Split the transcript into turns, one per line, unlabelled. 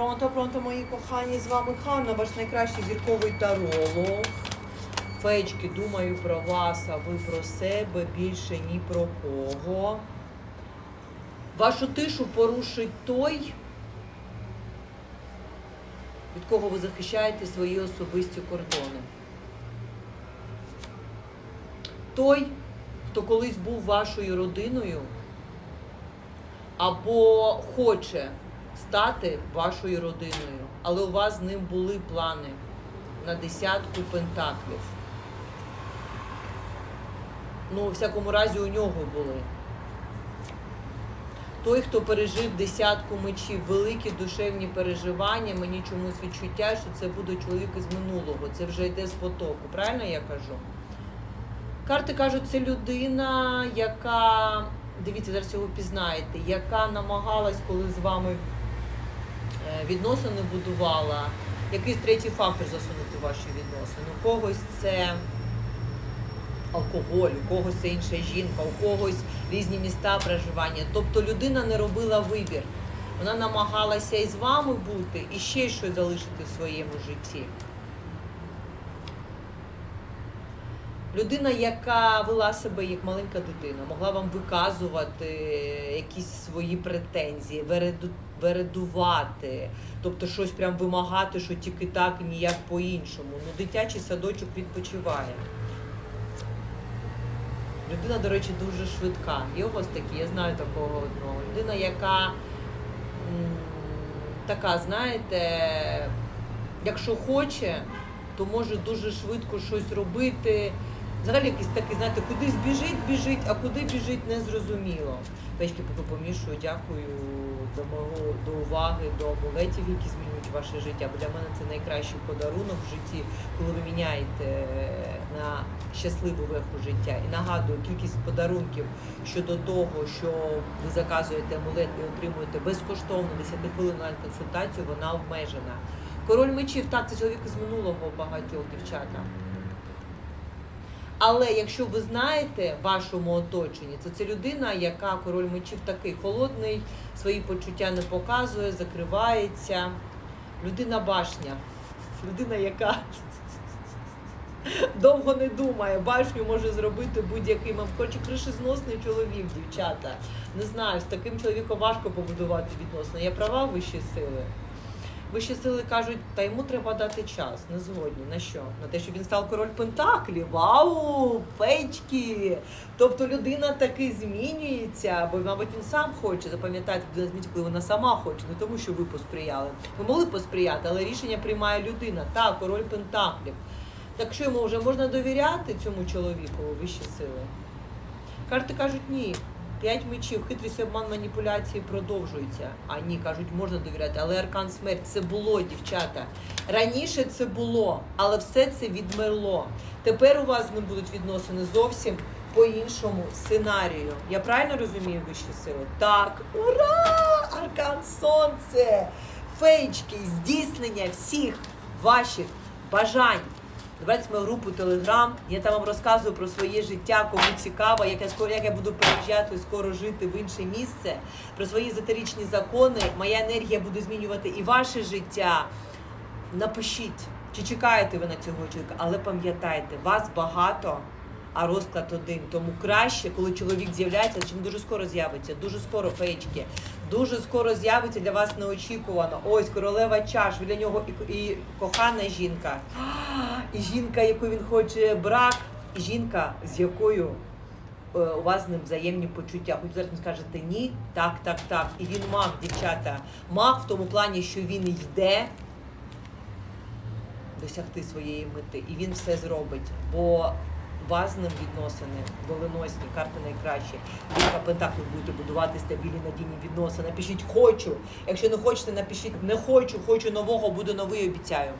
Пронто, пронто, мої кохані, з вами Ханна, ваш найкращий зірковий таролог. Феєчки, думаю про вас, а ви про себе більше ні про кого. Вашу тишу порушить той, від кого ви захищаєте свої особисті кордони. Той, хто колись був вашою родиною, або хоче стати вашою родиною, але у вас з ним були плани на десятку пентаклів. Ну, у всякому разі, у нього були. Той, хто пережив десятку мечів, великі душевні переживання, мені чомусь відчуття, що це буде чоловік із минулого, це вже йде з потоку. Правильно я кажу? Карти кажуть, це людина, яка, дивіться, зараз його пізнаєте, яка намагалась, коли з вами відносини будувала, якийсь третій фактор засунути в ваші відносини. У когось це алкоголь, у когось це інша жінка, у когось різні міста проживання. Тобто людина не робила вибір. Вона намагалася і з вами бути, і ще щось залишити в своєму житті. Людина, яка вела себе як маленька дитина, могла вам виказувати якісь свої претензії, вередувати, тобто щось прям вимагати, що тільки так, і ніяк по-іншому. Ну, дитячий садочок відпочиває. Людина, до речі, дуже швидка. Є у вас такі, я знаю такого одного. Людина, яка м, така, знаєте, якщо хоче, то може дуже швидко щось робити. Взагалі якийсь такий, знаєте, кудись біжить, біжить, а куди біжить, не зрозуміло. Печки поки помішую, дякую до мого до уваги, до амулетів, які змінюють ваше життя. Бо для мене це найкращий подарунок в житті, коли ви міняєте на щасливу веху життя. І нагадую, кількість подарунків щодо того, що ви заказуєте амулет і отримуєте безкоштовно 10 хвилин консультацію, вона обмежена. Король мечів, так, це чоловік із минулого багатьох дівчата. Але якщо ви знаєте в вашому оточенні, то це людина, яка король мечів такий холодний, свої почуття не показує, закривається. Людина башня. Людина, яка довго не думає, башню може зробити будь-який мав хоче кришезносний чоловік, дівчата. Не знаю, з таким чоловіком важко побудувати відносини. Я права вищі сили. Вищі сили кажуть, та йому треба дати час. Не згодні. На що? На те, що він став король Пентаклів. Вау! Печки! Тобто людина таки змінюється, бо, мабуть, він сам хоче запам'ятати коли вона сама хоче, не тому, що ви посприяли. Ви могли посприяти, але рішення приймає людина. Так, король Пентаклів. Так що йому вже можна довіряти цьому чоловіку вищі сили? Карти кажуть ні. П'ять мечів, хитрість, обман, маніпуляції продовжуються. А ні, кажуть, можна довіряти, але аркан смерть це було, дівчата. Раніше це було, але все це відмерло. Тепер у вас ним будуть відносини зовсім по іншому сценарію. Я правильно розумію вищі сили? Так, ура! Аркан Сонце! Феєчки, здійснення всіх ваших бажань. Давайте мою групу Телеграм. Я там вам розказую про своє життя, кому цікаво, як я скоро як я буду переїжджати скоро жити в інше місце, про свої езотеричні закони. Моя енергія буде змінювати і ваше життя. Напишіть, чи чекаєте ви на цього чоловіка, але пам'ятайте, вас багато, а розклад один. Тому краще, коли чоловік з'являється, чим дуже скоро з'явиться, дуже скоро феєчки, дуже скоро з'явиться для вас неочікувано. Ось королева чаш, для нього і, і кохана жінка, і жінка, яку він хоче брак, і жінка, з якою е, у вас з ним взаємні почуття. Хоч зараз ви скажете ні, так, так, так. І він маг, дівчата. Маг в тому плані, що він йде досягти своєї мети, і він все зробить. Бо у вас з ним відносини доленосні, карти найкращі. Вілька Пентаклів будете будувати стабільні надійні відносини. Напишіть хочу. Якщо не хочете, напишіть не хочу, хочу нового, буде новий, обіцяю.